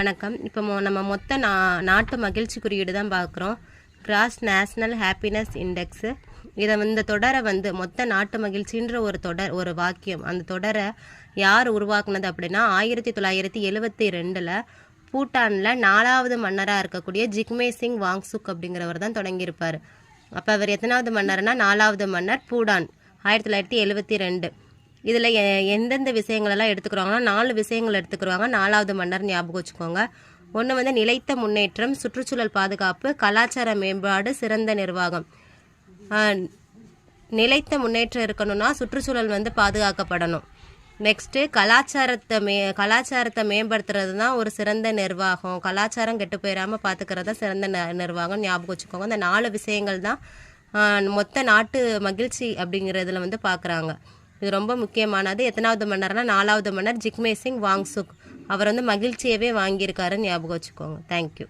வணக்கம். இப்போ மொ- நம்ம மொத்த நா நாட்டு மகிழ்ச்சி குறியீடு தான் பார்க்குறோம் கிராஸ் நேஷ்னல் ஹாப்பினஸ் இண்டெக்ஸு இதை இந்த தொடரை வந்து மொத்த நாட்டு மகிழ்ச்சின்ற ஒரு தொடர் ஒரு வாக்கியம். அந்த தொடரை யார் உருவாக்குனது அப்படின்னா ஆயிரத்தி தொள்ளாயிரத்தி எழுவத்தி ரெண்டில் பூட்டானில் நாலாவது மன்னராக இருக்கக்கூடிய ஜிக்மே சிங் வாங்சுக் அப்படிங்கிறவர் தான் தொடங்கியிருப்பார். அப்போ அவர் எத்தனாவது மன்னர்னா நாலாவது மன்னர் பூடான். ஆயிரத்தி தொள்ளாயிரத்தி எழுவத்தி ரெண்டு. இதில் எந்தெந்த விஷயங்களெல்லாம் எடுத்துக்கிறாங்கன்னா நாலு விஷயங்கள் எடுத்துக்கிறாங்க. நாலாவது மன்னர் ஞாபகம் வச்சுக்கோங்க. ஒன்று வந்து நிலைத்த முன்னேற்றம் சுற்றுச்சூழல் பாதுகாப்பு கலாச்சார மேம்பாடு சிறந்த நிர்வாகம். நிலைத்த முன்னேற்றம் இருக்கணும்னா சுற்றுச்சூழல் வந்து பாதுகாக்கப்படணும். நெக்ஸ்ட்டு கலாச்சாரத்தை மே கலாச்சாரத்தை மேம்படுத்துறது தான் ஒரு சிறந்த நிர்வாகம். கலாச்சாரம் கெட்டு போயிடாமல் பார்த்துக்கிறது தான் சிறந்த ந- நிர்வாகம் ஞாபகம் வச்சுக்கோங்க. இந்த நாலு விஷயங்கள் தான் மொத்த நாட்டு மகிழ்ச்சி அப்படிங்கிறதுல வந்து பார்க்குறாங்க இது ரொம்ப முக்கியமானது. எத்தனாவது மன்னர்னா நாலாவது மன்னர் ஜிக்மே சிங் வாங்சுக். அவர் வந்து மகிழ்ச்சியவே வாங்கியிருக்காருன்னு ஞாபகம் வச்சுக்கோங்க. தேங்க்யூ